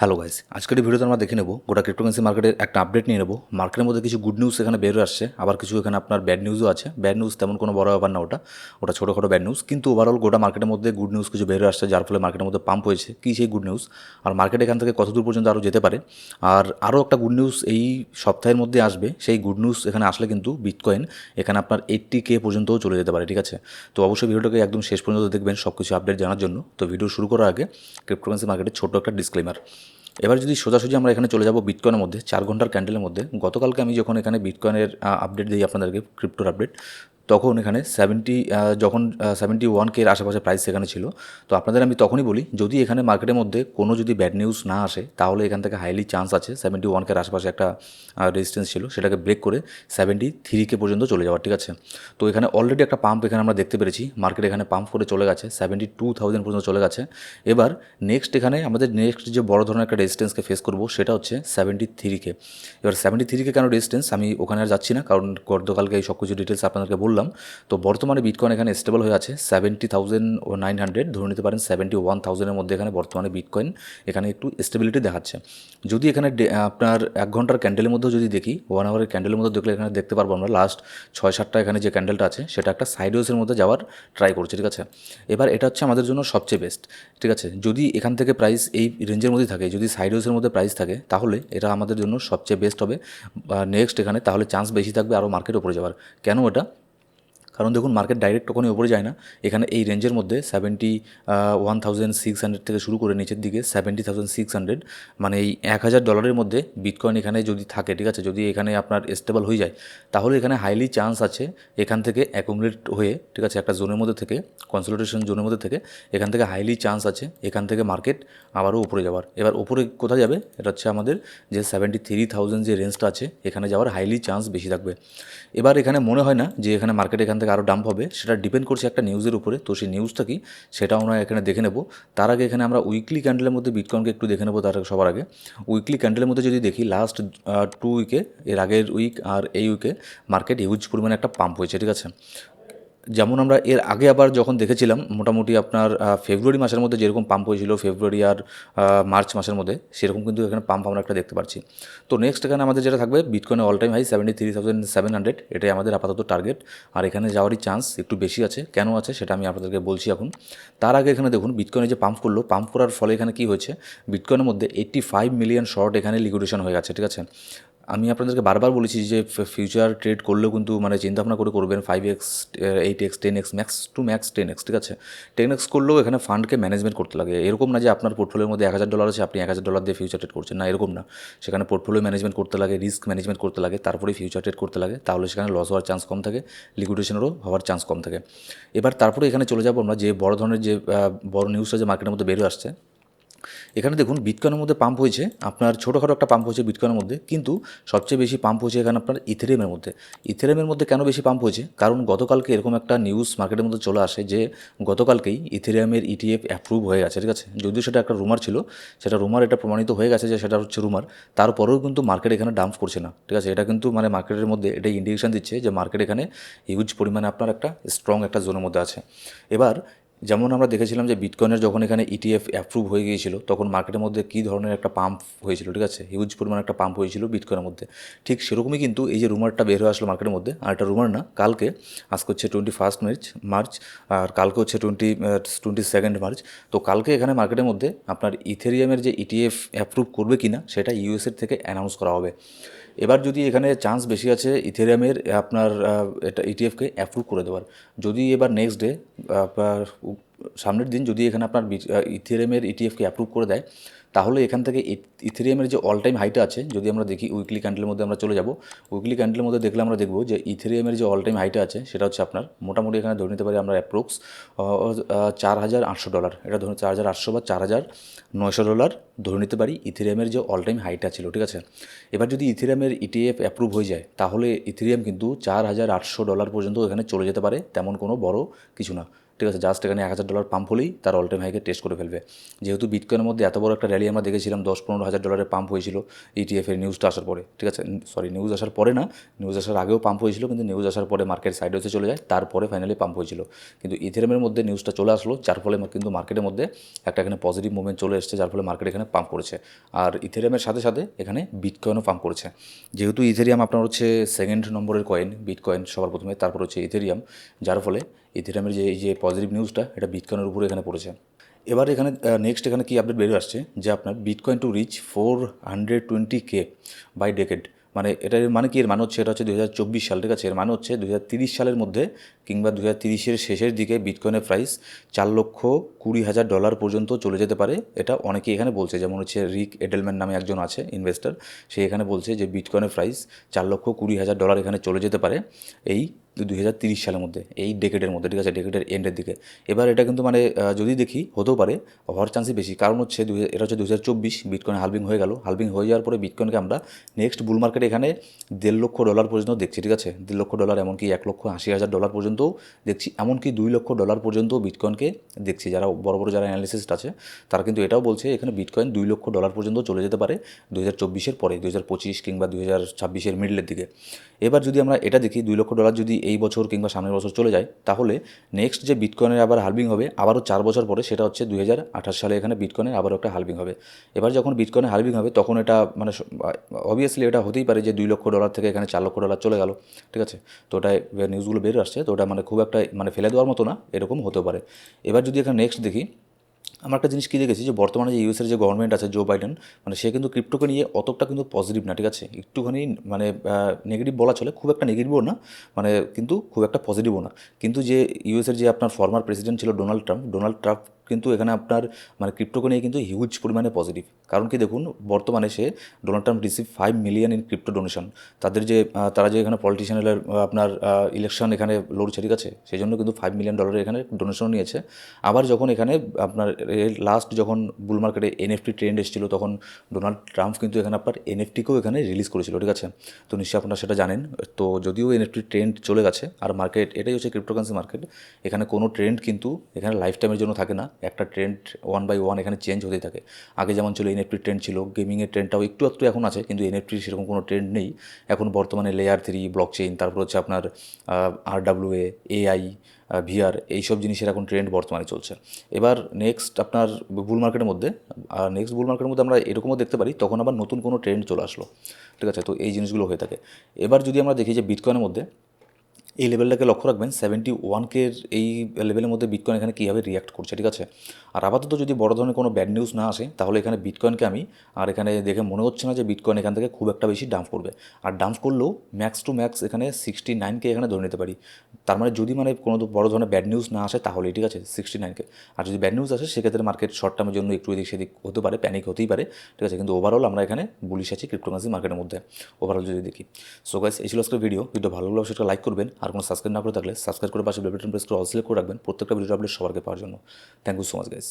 Hello guys আজকের ভিডিওতে আমরা দেখে নেব গোটা ক্রিপ্টোকারেন্সি মার্কেটের একটা আপডেট নিয়ে নেব। মার্কেটের মধ্যে কিছু গুড নিউজ এখানে বের আসছে, আবার কিছু এখানে আপনার ব্যাড নিউজও আছে। ব্যাড নিউজ তেমন কোনো বড় ব্যাপার না ওটা ওটা ছোটোখাটো ব্যাড নিউজ কিন্তু ওভারঅল গোটা মার্কেটের মধ্যে গুড নিউজ কিছু বের আসছে, যার ফলে মার্কেটের মধ্যে পাম্প হয়েছে। কী সেই গুড নিউজ আর মার্কেট এখান থেকে কত দূর পর্যন্ত আরও যেতে পারে? আর আরও একটা গুড নিউজ এই সপ্তাহের মধ্যে আসবে, সেই গুড নিউজ এখানে আসলে কিন্তু বিটকয়েন এখানে আপনার এইট্টি কে পর্যন্তও চলে যেতে পারে, ঠিক আছে? তো অবশ্যই ভিডিওটাকে একদম শেষ পর্যন্ত দেখবেন সব কিছু আপডেট জানার জন্য। তো ভিডিও শুরু করার আগে ক্রিপ্টোকারেন্সি মার্কেটের ছোটো একটা ডিসক্লেমার এবার যদি সোজাসুজি আমরা এখানে চলে যাব বিটকয়েনের মধ্যে, চার ঘণ্টার ক্যান্ডেলের মধ্যে, গতকালকে আমি যখন এখানে বিটকয়েনের আপডেট দিই আপনাদেরকে ক্রিপ্টোর আপডেট তখন এখানে সেভেন্টি যখন সেভেন্টি ওয়ান কে আশেপাশে প্রাইস সেখানে ছিল, তো আপনাদের আমি তখনই বলি, যদি এখানে মার্কেটের মধ্যে কোনো যদি ব্যাড নিউজ না আসে, তাহলে এখান থেকে হাইলি চান্স আছে সেভেন্টি ওয়ান কের আশেপাশে একটা রেজিস্ট্যান্স ছিল, সেটাকে ব্রেক করে সেভেন্টি থ্রি কে পর্যন্ত চলে যাওয়ার, ঠিক আছে? তো এখানে অলরেডি একটা পাম্প এখানে আমরা দেখতে পেরেছি মার্কেট এখানে পাম্প করে চলে গেছে সেভেন্টি টু থাউজেন্ড পর্যন্ত চলে গেছে। এবার নেক্সট এখানে আমাদের নেক্সট যে বড় ধরনের একটা রেজিস্ট্যান্সকে ফেস করব, সেটা হচ্ছে সেভেন্টি থ্রিকে এবার সেভেন্টি থ্রিকে কেন রেজিস্ট্যান্স আমি ওখানে আর যাচ্ছি না, কারণ গতকালকে এই সব কিছু ডিটেলস আপনাদেরকে বললাম। তো বর্তমানে বিটকয়েন এখানে স্টেবল হয়ে আছে সেভেন্টি থাউজেন্ড ও নাইন হান্ড্রেড ধরে নিতে পারেন সেভেন্টি ওয়ান থাউজেন্ডের মধ্যে এখানে বর্তমানে বিটকয়েন এখানে একটু স্টেবিলিটি দেখাচ্ছে। যদি এখানে আপনার এক ঘণ্টার ক্যান্ডেলের মধ্যেও যদি দেখি ওয়ান আওয়ারের ক্যান্ডেলের মধ্যে দেখলে এখানে দেখতে পারব আমরা লাস্ট ছয় সাতটা এখানে যে ক্যান্ডেলটা আছে, সেটা একটা সাইডওয়েসের মধ্যে যাওয়ার ট্রাই করছে, ঠিক আছে? এবার এটা হচ্ছে আমাদের জন্য সবচেয়ে বেস্ট ঠিক আছে? যদি এখান থেকে প্রাইস এই রেঞ্জের মধ্যে থাকে, যদি সাইডওয়েসের মধ্যে প্রাইস থাকে, তাহলে এটা আমাদের জন্য সবচেয়ে বেস্ট হবে। নেক্সট এখানে তাহলে চান্স বেশি থাকবে আরও মার্কেট উপরে যাওয়ার। কেন এটা? কারণ দেখুন মার্কেট ডাইরেক্ট কখনই ওপরে যায় না। এখানে এই রেঞ্জের মধ্যে seventy one thousand six hundred থেকে শুরু করে নিচের দিকে সেভেন্টি থাউজেন্ড সিক্স হান্ড্রেড মানে এই এক হাজার ডলারের মধ্যে বিটকয়েন এখানে যদি থাকে, ঠিক আছে? যদি এখানে আপনার স্টেবল হয়ে যায়, তাহলে এখানে হাইলি চান্স আছে এখান থেকে অ্যাকুমুলেট হয়ে, ঠিক আছে? একটা জোনের মধ্যে থেকে কনসোলিডেশন জোনের মধ্যে থেকে এখান থেকে হাইলি চান্স আছে এখান থেকে মার্কেট আবারও উপরে যাওয়ার। এবার উপরে কোথায় যাবে? এটা হচ্ছে আমাদের যে সেভেন্টি থ্রি থাউজেন্ড যে রেঞ্জটা আছে, এখানে যাওয়ার হাইলি চান্স বেশি থাকবে। এবার এখানে মনে হয় না যে এখানে মার্কেট এখান থেকে আরও ডাম্প হবে, সেটা ডিপেন্ড করছে একটা নিউজের উপরে। তো সেই নিউজটা কি? সেটাও আমরা এখানে দেখে নেব। তার আগে এখানে আমরা উইকলি ক্যান্ডেলের মধ্যে বিটকয়েনকে একটু দেখে নেব তার সবার আগে। উইকলি ক্যান্ডেলের মধ্যে যদি দেখি লাস্ট টু উইকে এর আগের উইক আর এই উইকে মার্কেট হিউজ পরিমাণে একটা পাম্প হয়েছে, ঠিক আছে? যেমন আমরা এর আগে আবার যখন দেখেছিলাম, মোটামুটি আপনার ফেব্রুয়ারি মাসের মধ্যে যেরকম পাম্প হয়েছিল ফেব্রুয়ারি আর মার্চ মাসের মধ্যে, সেরকম কিন্তু এখানে পাম্প আমরা একটা দেখতে পাচ্ছি। তো নেক্সট এখানে আমাদের যেটা থাকবে bitcoin all time high seventy three thousand seven hundred এটাই আমাদের আপাতত টার্গেট আর এখানে যাওয়ারই চান্স একটু বেশি আছে। কেন আছে সেটা আমি আপনাদেরকে বলছি এখন। তার আগে এখানে দেখুন বিটকয়েনে যে পাম্প করল পাম্প করার ফলে এখানে কি হয়েছে? বিটকয়েনের মধ্যে এইট্টি ফাইভ মিলিয়ন শর্ট এখানে লিকুইডেশন হয়ে গেছে, ঠিক আছে? আমি আপনাদেরকে বারবার বলেছি যে ফিউচার ট্রেড করলেও কিন্তু মানে চিন্তাভাবনা করে করবেন five X eight X ten X max to max ten X ঠিক আছে? টেন এক্স করলেও এখানে ফান্ডকে ম্যানেজমেন্ট করতে লাগে। এরকম না যে আপনার পোর্টফোলিওর মধ্যে এক হাজার ডলার আছে, আপনি এক হাজার ডলার দিয়ে ফিউচার ট্রেড করছেন। না, এরকম না। সেখানে পোর্টফোলিও ম্যানেজমেন্ট করতে লাগে রিস্ক ম্যানেজমেন্ট করতে লাগে তারপরে ফিউচার ট্রেড করতে লাগে। তাহলে সেখানে লস হওয়ার চান্স কম থাকে লিকুইডেশনেরও হওয়ার চান্স কম থাকে। এবার তারপরে এখানে চলে যাব আমরা যে বড় ধরনের যে বড় নিউজটা যে মার্কেটের মধ্যে বেরিয়ে আসছে এখানে দেখুন, বিটকয়েনের মধ্যে পাম্প হয়েছে। আপনার ছোটোখাটো একটা পাম্প হয়েছে বিটকয়েনের মধ্যে, কিন্তু সবচেয়ে বেশি পাম্প হয়েছে এখানে আপনার ইথেরিয়ামের মধ্যে। ইথেরিয়ামের মধ্যে কেন বেশি পাম্প হয়েছে? কারণ গতকালকে এরকম একটা নিউজ মার্কেটের মধ্যে চলে আসে যে গতকালকেই ইথেরিয়ামের ইটিএফ অ্যাপ্রুভ হয়ে গেছে, ঠিক আছে? যদিও সেটা একটা রুমার ছিল, সেটা রুমার এটা প্রমাণিত হয়ে গেছে যে সেটা হচ্ছে রুমার তারপরেও কিন্তু মার্কেট এখানে ডাম্প করছে না, ঠিক আছে? এটা কিন্তু মানে মার্কেটের মধ্যে এটা ইন্ডিকেশন দিচ্ছে যে মার্কেট এখানে হিউজ পরিমাণে আপনার একটা স্ট্রং একটা জোনের মধ্যে আছে। এবার যেমন আমরা দেখেছিলাম যে বিটকয়েনের যখন এখানে E ইটিএফ অ্যাপ্রুভ হয়ে গিয়েছিল, তখন মার্কেটের মধ্যে কী ধরনের একটা পাম্প হয়েছিল, ঠিক আছে? হিউজ পরিমাণ একটা পাম্প হয়েছিল বিটকয়েনের মধ্যে। ঠিক সেরকমই কিন্তু এই যে রুমারটা বের হয়ে আসলো মার্কেটের মধ্যে, আর এটা রুমার না, কালকে, আজকে হচ্ছে টোয়েন্টি ফার্স্ট মার্চ মার্চ আর কালকে হচ্ছে টোয়েন্টি টোয়েন্টি সেকেন্ড মার্চ তো কালকে এখানে মার্কেটের মধ্যে আপনার ইথেরিয়ামের যে ইটিএফ অ্যাপ্রুভ করবে কি না সেটা ইউএসএর থেকে অ্যানাউন্স করা হবে। এবার যদি এখানে চান্স বেশি আছে ইথেরিয়ামের আপনার এটা ইটিএফকে অ্যাপ্রুভ করে দেওয়ার। যদি এবার নেক্সট ডে সামনের দিন যদি এখানে আপনার ইথেরিয়ামের ইটিএফকে অ্যাপ্রুভ করে দেয় তাহলে এখান থেকে ইথেরিয়ামের যে অল টাইম হাইটা আছে, যদি আমরা দেখি উইকলি ক্যান্ডেলের মধ্যে আমরা চলে যাব উইকলি ক্যান্ডেলের মধ্যে দেখলে আমরা দেখব যে ইথেরিয়ামের যে অল টাইম হাইটা আছে, সেটা হচ্ছে আপনার মোটামুটি এখানে ধরে নিতে পারি আমরা অ্যাপ্রোক্স চার হাজার আটশো ডলার এটা ধরুন চার হাজার আটশো বা চার হাজার নয়শো ডলার ধরে নিতে পারি ইথেরিয়ামের যে অল টাইম হাইটা ছিল, ঠিক আছে? এবার যদি ইথেরিয়ামের ইটিএফ অ্যাপ্রুভ হয়ে যায়, তাহলে ইথেরিয়াম কিন্তু চার হাজার আটশো ডলার পর্যন্ত এখানে চলে যেতে পারে, তেমন কোনো বড় কিছু না। ঠিক আছে জাস্ট এখানে এক হাজার ডলার পাম্প হলেই তার অল টাইম হাইকে টেস্ট করে ফেলবে। যেহেতু বিটকয়েনের মধ্যে এত বড় একটা র্যালি আমরা দেখেছিলাম, দশ পনেরো হাজার ডলারের পাম্প হয়েছিল ইটিএফের নিউজটা আসার পরে, ঠিক আছে? সরি নিউজ আসার পরে না নিউজ আসার আগেও পাম্প হয়েছিল, কিন্তু নিউজ আসার পরে মার্কেট সাইড হতে চলে যায়, তারপরে ফাইনালি পাম্প হয়েছিল। কিন্তু ইথেরিয়ামের মধ্যে নিউজটা চলে আসলো, যার ফলে কিন্তু মার্কেটের মধ্যে একটা এখানে পজিটিভ মুভমেন্ট চলে এসেছে, যার ফলে মার্কেট এখানে পাম্প করেছে। আর ইথেরিয়ামের সাথে সাথে এখানে বিটকয়েনও পাম্প করেছে। যেহেতু ইথেরিয়াম আপনার হচ্ছে সেকেন্ড নম্বরের কয়েন বিটকয়েন সবার প্রথমে, তারপর হচ্ছে ইথেরিয়াম যার ফলে ইথেরিয়ামের যে, এই যে পজিটিভ নিউজটা এটা বিটকয়েনের উপরে এখানে পড়েছে। এবার এখানে নেক্সট এখানে কি আপডেট বেরিয়ে আসছে? যে আপনার bitcoin to reach four hundred twenty K by decade মানে এটার মানে কি? এর মানে হচ্ছে, এটা হচ্ছে দু হাজার চব্বিশ সাল, ঠিক আছে? এর মানে হচ্ছে দু হাজার তিরিশ সালের মধ্যে কিংবা দু হাজার তিরিশের শেষের দিকে বিটকয়েনের প্রাইস চার লক্ষ কুড়ি হাজার ডলার পর্যন্ত চলে যেতে পারে। এটা অনেকেই এখানে বলছে, যেমন হচ্ছে রিক এডেলম্যান নামে একজন আছে ইনভেস্টর সে এখানে বলছে যে বিটকয়েনের প্রাইস চার লক্ষ কুড়ি হাজার ডলার এখানে চলে যেতে পারে। এই দুই হাজার তিরিশ সালের মধ্যে, এই ডেকেটের মধ্যে, ঠিক আছে? ডেকেটের এন্ডের দিকে। এবার এটা কিন্তু মানে যদি দেখি, হতেও পারে, হওয়ার চান্সই বেশি। কারণ হচ্ছে দুই, এটা হচ্ছে দু হাজার চব্বিশ বিটকয়েন হালবিং হয়ে গেল। হালবিং হয়ে যাওয়ার পরে বিটকয়েনকে আমরা নেক্সট বুল মার্কেটে এখানে দেড় লক্ষ ডলার পর্যন্ত দেখছি, ঠিক আছে? দেড় লক্ষ ডলার এমনকি এক লক্ষ আশি হাজার ডলার পর্যন্তও দেখছি। এমনকি দুই লক্ষ ডলার পর্যন্ত বিটকয়েনকে দেখছি। যারা বড় বড় যারা অ্যানালিসিস্ট আছে, তারা কিন্তু এটাও বলছে, এখানে বিটকয়েন দুই লক্ষ ডলার পর্যন্ত চলে যেতে পারে দু হাজার চব্বিশের পরে দু হাজার পঁচিশ কিংবা দু হাজার ছাব্বিশের মিডলের দিকে। এবার যদি আমরা এটা দেখি, দুই লক্ষ ডলার যদি এই বছর কিংবা সামনের বছর চলে যায়, তাহলে নেক্সট যে বিটকয়েনের আবার হালবিং হবে, আবারও চার বছর পরে সেটা হচ্ছে দুই হাজার আঠাশ সালে এখানে বিটকয়েনের আবারও একটা হালবিং হবে। এবার যখন বিটকয়েনের হালবিং হবে, তখন এটা মানে অবভিয়াসলি এটা হতেই পারে যে দুই লক্ষ ডলার থেকে এখানে চার লক্ষ ডলার চলে গেল, ঠিক আছে? তো ওটা নিউজগুলো বের আসছে, তো ওটা মানে খুব একটা মানে ফেলে দেওয়ার মতো না, এরকম হতে পারে। এবার যদি এখানে নেক্সট দেখি আমরা একটা জিনিস কী দেখেছি যে বর্তমানে যে ইউএসের যে গভর্নমেন্ট আছে জো বাইডেন মানে সে কিন্তু ক্রিপ্টোকে নিয়ে অতটা কিন্তু পজিটিভ না, ঠিক আছে? একটুখানি মানে নেগেটিভ বলা চলে, খুব একটা নেগেটিভও না মানে কিন্তু খুব একটা পজিটিভও না। কিন্তু যে ইউএসের যে আপনার ফর্মার প্রেসিডেন্ট ছিল ডোনাল্ড ট্রাম্প ডোনাল্ড ট্রাম্প কিন্তু এখানে আপনার মানে ক্রিপ্টোকে নিয়ে কিন্তু হিউজ পরিমাণে পজিটিভ কারণ কি দেখুন, বর্তমানে সে Donald Trump receive five million in crypto donation তাদের যে তারা যে এখানে পলিটিশিয়ানের আপনার ইলেকশন এখানে লড়ছে, ঠিক আছে? সেই জন্য কিন্তু ফাইভ মিলিয়ন ডলারের এখানে ডোনেশন নিয়েছে। আবার যখন এখানে আপনার লাস্ট যখন বুল মার্কেটে এনএফটি ট্রেন্ড এসেছিল, তখন ডোনাল্ড ট্রাম্প কিন্তু এখানে আপনার এনএফটিকেও এখানে রিলিজ করেছিল, ঠিক আছে? তো নিশ্চয়ই আপনারা সেটা জানেন। তো যদিও এনএফটি ট্রেন্ড চলে গেছে, আর মার্কেট এটাই হচ্ছে ক্রিপ্টোকারেন্সি মার্কেট এখানে কোনো ট্রেন্ড কিন্তু এখানে লাইফ টাইমের জন্য থাকে না। একটা ট্রেন্ড ওয়ান বাই ওয়ান এখানে চেঞ্জ হতেই থাকে। আগে যেমন ছিল এনএফটি ট্রেন্ড ছিল গেমিংয়ের ট্রেন্ডটাও একটু একটু এখন আছে, কিন্তু এনএফটির সেরকম কোনো ট্রেন্ড নেই। এখন বর্তমানে লেয়ার থ্রি ব্লক চেইন তারপর হচ্ছে আপনার R W A AI VR এইসব জিনিসের এখন ট্রেন্ড বর্তমানে চলছে। এবার নেক্সট আপনার বুল মার্কেটের মধ্যে, আর নেক্সট বুল মার্কেটের মধ্যে আমরা এরকমও দেখতে পারি, তখন আবার নতুন কোনো ট্রেন্ড চলে আসলো। ঠিক আছে? তো এই জিনিসগুলো হয়ে থাকে। এবার যদি আমরা দেখি যে বিটকয়েনের মধ্যে এই লেভেলটাকে লক্ষ্য রাখবেন সেভেন্টি ওয়ানকের এই লেভেলের মধ্যে বিটকয়েন এখানে কীভাবে রিয়াক্ট করছে, ঠিক আছে? আর আপাতত যদি বড় ধরনের কোনো ব্যাড নিউজ না আসে, তাহলে এখানে বিটকয়েনকে আমি, আর এখানে দেখে মনে হচ্ছে না যে বিটকয়েন এখান থেকে খুব একটা বেশি ডাম্প করবে। আর ডাম্প করলেও ম্যাক্স টু ম্যাক্স এখানে সিক্সটি নাইনকে এখানে ধরে নিতে পারি। তার মানে যদি মানে কোনো বড় ধরনের ব্যাড নিউজ না আসে, তাহলেই ঠিক আছে সিক্সটি নাইনকে আর যদি ব্যাড নিউজ আসে, সেক্ষেত্রে মার্কেট শর্ট টার্মের জন্য একটু এদিক সেদিক হতে পারে প্যানিক হতেই পারে, ঠিক আছে? কিন্তু ওভারঅল আমরা এখানে বুলিশ আছি ক্রিপ্টোকারেন্সি মার্কেটের মধ্যে ওভারঅল যদি দেখি। সো গাইস এই ছিল আজকের ভিডিও ভিডিও ভালো লাগলে সেটা লাইক করবেন, আর কোনো সাবস্ক্রাইব না করে থাকলে সাবস্ক্রাইব করে পাশে বেলবটন প্রেস করে অল সিলেক্ট করে রাখবেন। প্রত্যেকটা ভিডিও আপডেট সবারকে পাওয়ার জন্য। Thank you so much guys